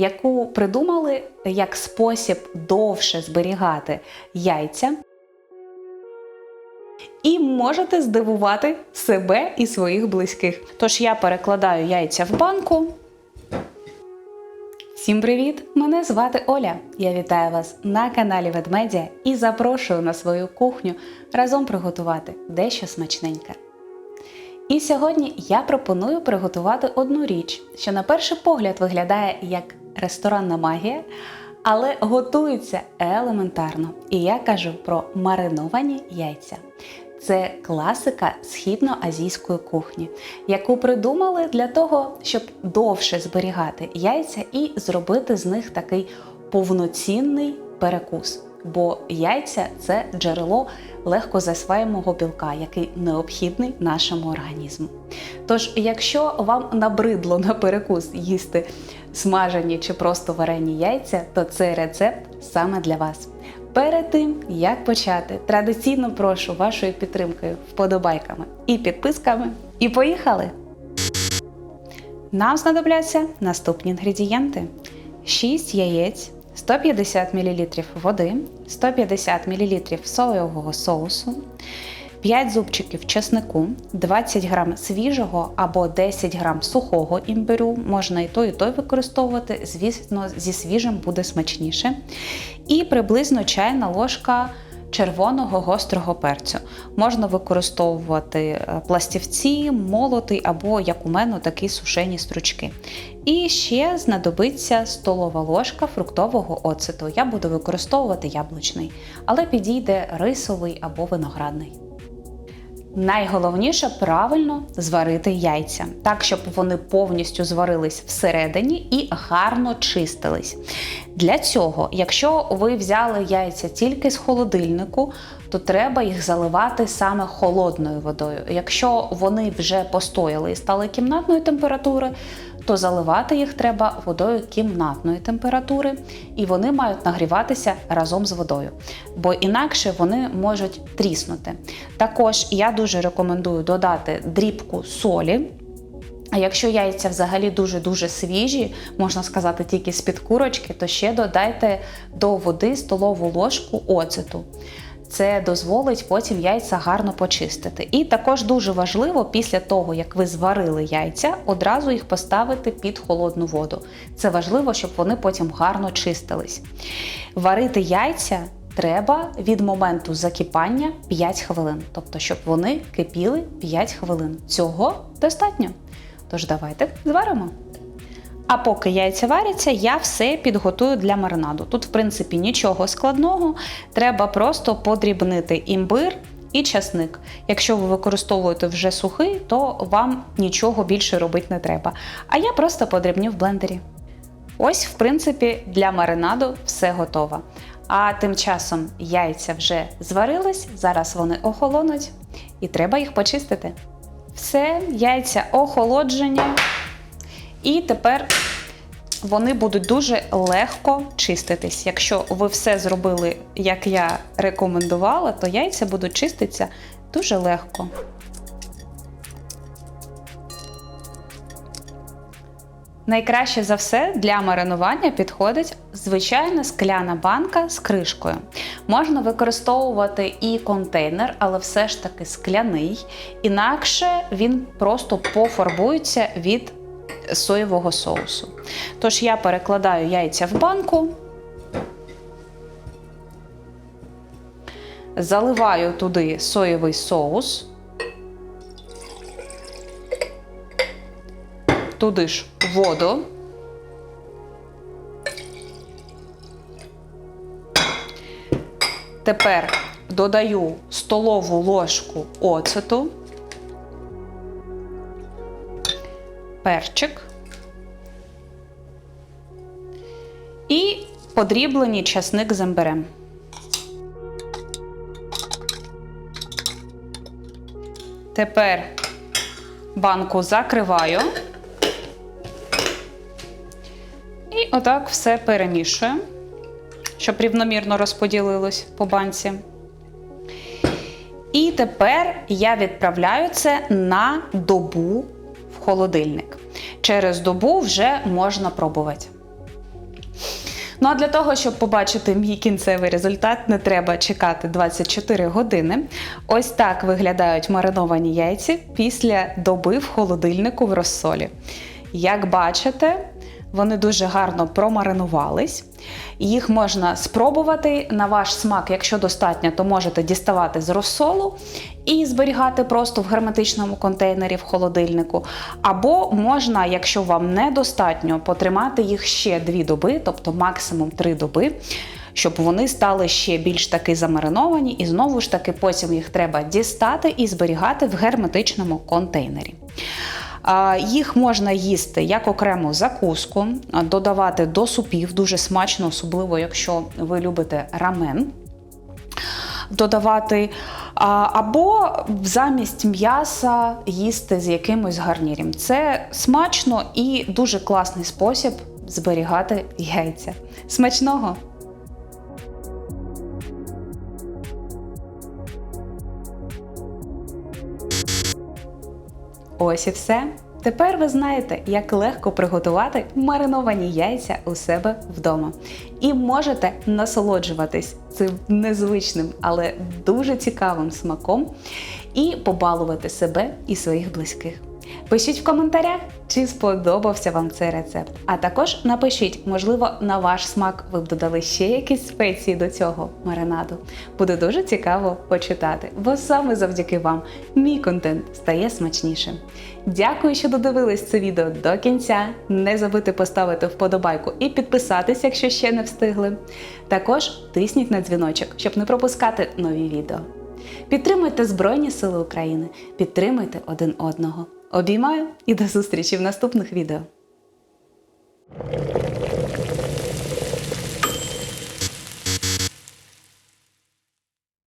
яку придумали як спосіб довше зберігати яйця. І можете здивувати себе і своїх близьких. Тож я перекладаю яйця в банку. Всім привіт! Мене звати Оля. Я вітаю вас на каналі Ведмедя і запрошую на свою кухню разом приготувати дещо смачненьке. І сьогодні я пропоную приготувати одну річ, що на перший погляд виглядає як ресторанна магія, але готується елементарно. І я кажу про мариновані яйця. Це класика східноазійської кухні, яку придумали для того, щоб довше зберігати яйця і зробити з них такий повноцінний перекус. Бо яйця це джерело легко засваємого білка, який необхідний нашому організму. Тож, якщо вам набридло на перекус їсти смажені чи просто варені яйця, то цей рецепт саме для вас. Перед тим, як почати, традиційно прошу вашою підтримкою, вподобайками і підписками. І поїхали! Нам знадобляться наступні інгредієнти: 6 яєць, 150 мл води, 150 мл соєвого соусу, 5 зубчиків чеснику, 20 г свіжого або 10 г сухого імбирю, можна і той, і той використовувати, звісно, зі свіжим буде смачніше. І приблизно чайна ложка червоного гострого перцю. Можна використовувати е, пластівці, молотий або, як у мене, такі сушені стручки. І ще знадобиться столова ложка фруктового оцету. Я буду використовувати яблучний, але підійде рисовий або виноградний. Найголовніше правильно зварити яйця, так, щоб вони повністю зварились всередині і гарно чистились. Для цього, якщо ви взяли яйця тільки з холодильнику, то треба їх заливати саме холодною водою. Якщо вони вже постояли і стали кімнатної температури, то заливати їх треба водою кімнатної температури, і вони мають нагріватися разом з водою, бо інакше вони можуть тріснути. Також я дуже рекомендую додати дрібку солі. А якщо яйця взагалі дуже-дуже свіжі, можна сказати, тільки з-під курочки, то ще додайте до води столову ложку оцету. Це дозволить потім яйця гарно почистити. І також дуже важливо, після того, як ви зварили яйця, одразу їх поставити під холодну воду. Це важливо, щоб вони потім гарно чистились. Варити яйця треба від моменту закипання 5 хвилин, тобто, щоб вони кипіли 5 хвилин. Цього достатньо. Тож давайте зваримо. А поки яйця варяться, я все підготую для маринаду. Тут, в принципі, нічого складного, треба просто подрібнити імбир і часник. Якщо ви використовуєте вже сухий, то вам нічого більше робити не треба. А я просто подрібню в блендері. Ось, в принципі, для маринаду все готово. А тим часом яйця вже зварились, зараз вони охолонуть, і треба їх почистити. Все, яйця охолоджені. І тепер вони будуть дуже легко чиститись. Якщо ви все зробили, як я рекомендувала, то яйця будуть чиститися дуже легко. Найкраще за все для маринування підходить звичайна скляна банка з кришкою. Можна використовувати і контейнер, але все ж таки скляний, інакше він просто пофарбується від соєвого соусу. Тож я перекладаю яйця в банку, заливаю туди соєвий соус, туди ж воду. Тепер додаю столову ложку оцету. Перчик і подріблений часник з імбирем. Тепер банку закриваю і отак все перемішую, щоб рівномірно розподілилось по банці. І тепер я відправляю це на добу холодильник. Через добу вже можна пробувати. Ну а для того, щоб побачити мій кінцевий результат, не треба чекати 24 години. Ось так виглядають мариновані яйці після доби в холодильнику в розсолі. Як бачите, вони дуже гарно промаринувались. Їх можна спробувати на ваш смак, якщо достатньо, то можете діставати з розсолу і зберігати просто в герметичному контейнері в холодильнику. Або можна, якщо вам недостатньо, потримати їх ще дві доби, тобто максимум три доби. Щоб вони стали ще більш таки замариновані, і знову ж таки потім їх треба дістати і зберігати в герметичному контейнері. Їх можна їсти як окрему закуску, додавати до супів, дуже смачно, особливо якщо ви любите рамен. Додавати або замість м'яса їсти з якимось гарніром. Це смачно і дуже класний спосіб зберігати яйця. Смачного! Ось і все. Тепер ви знаєте, як легко приготувати мариновані яйця у себе вдома. І можете насолоджуватись цим незвичним, але дуже цікавим смаком і побалувати себе і своїх близьких. Пишіть в коментарях, чи сподобався вам цей рецепт. А також напишіть, можливо, на ваш смак ви б додали ще якісь спеції до цього маринаду. Буде дуже цікаво почитати, бо саме завдяки вам мій контент стає смачнішим. Дякую, що додивились це відео до кінця. Не забудьте поставити вподобайку і підписатись, якщо ще не встигли. Також тисніть на дзвіночок, щоб не пропускати нові відео. Підтримуйте Збройні Сили України, підтримуйте один одного. Обіймаю і до зустрічі в наступних відео.